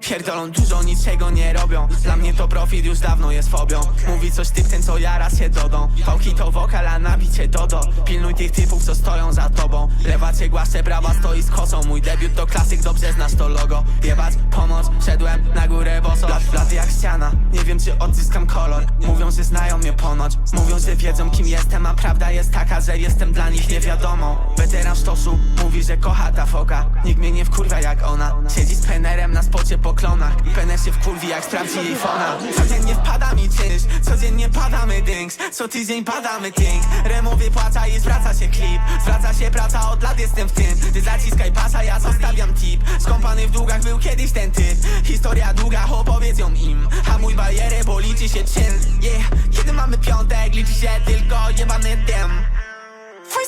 Pierdolą dużo, niczego nie robią. Dla mnie to profit już dawno jest fobią. Mówi coś typ ten co jara się dodą. Pałki to wokal, a nabicie dodo. Pilnuj tych typów co stoją za tobą. Lewa cię głaszcze, prawa stoi z kosą. Mój debiut to klasyk, dobrze znasz to logo. Jebać pomoc, szedłem na górę boso Blat, blat jak ściana, nie wiem czy odzyskam kolor. Mówią, że znają mnie ponoć. Mówią, że wiedzą kim jestem A prawda jest taka, że jestem dla nich niewiadomą. Weteran sztosu, mówi, że kocha ta foka. Nikt mnie nie wkurwia jak ona. Siedzi z penerem na spocie po klonach. Pener się wkurwi jak sprawdzi jej fona. Codziennie wpada mi czynsz Codziennie padamy dings Co tydzień padamy ting Remo wypłaca i zwraca się klip. Zwraca się praca, od lat jestem w tym. Ty zaciskaj pasa, ja zostawiam tip. Skąpany w długach był kiedyś ten typ. Historia długa, opowiedz ją im. Hamuj barierę, bo liczy się czyn Yeah, kiedy mamy piątek Liczy się tylko jebany dym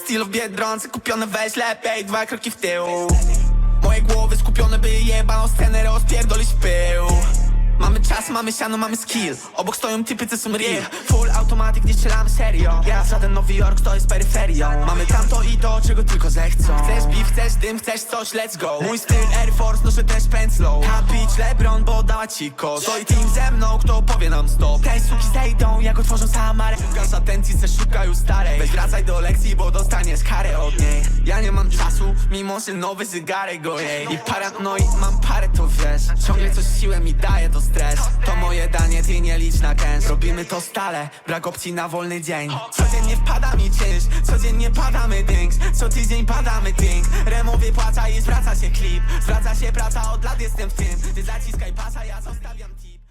Twój styl w Biedronce kupione weź lepiej Dwa kroki w tył. Moje głowy skupione by jebaną scenę rozpierdolić w pył. Mamy czas, mamy siano, mamy skill. Obok stoją typy, co są real. Full automatic, nie strzelamy serio. Ja żaden Nowy Jork, to jest peryferią. Mamy tamto i to, czego tylko zechcą. Chcesz beef, chcesz dym, chcesz coś, let's go. Mój styl Air Force, noszę też pędzlą. Kapić LeBron, bo dała ci kos. Stoi team ze mną, kto powie nam stop. Te suki zejdą, jak otworzą samarę Szukasz atencji, se szukaj już starej. Weź wracaj do lekcji, bo dostaniesz karę od niej Ja nie mam czasu, mimo że nowy zegarek go jej. I paranoi, mam parę, to wiesz. Ciągle coś siłę mi daje, to stres. To moje danie, ty nie licz na kęs Robimy to stale, brak opcji na wolny dzień. Codziennie wpada mi czynsz, codziennie padamy dings. Co tydzień padamy ting Remo wypłaca i zwraca się klip. Zwraca się praca, od lat jestem w tym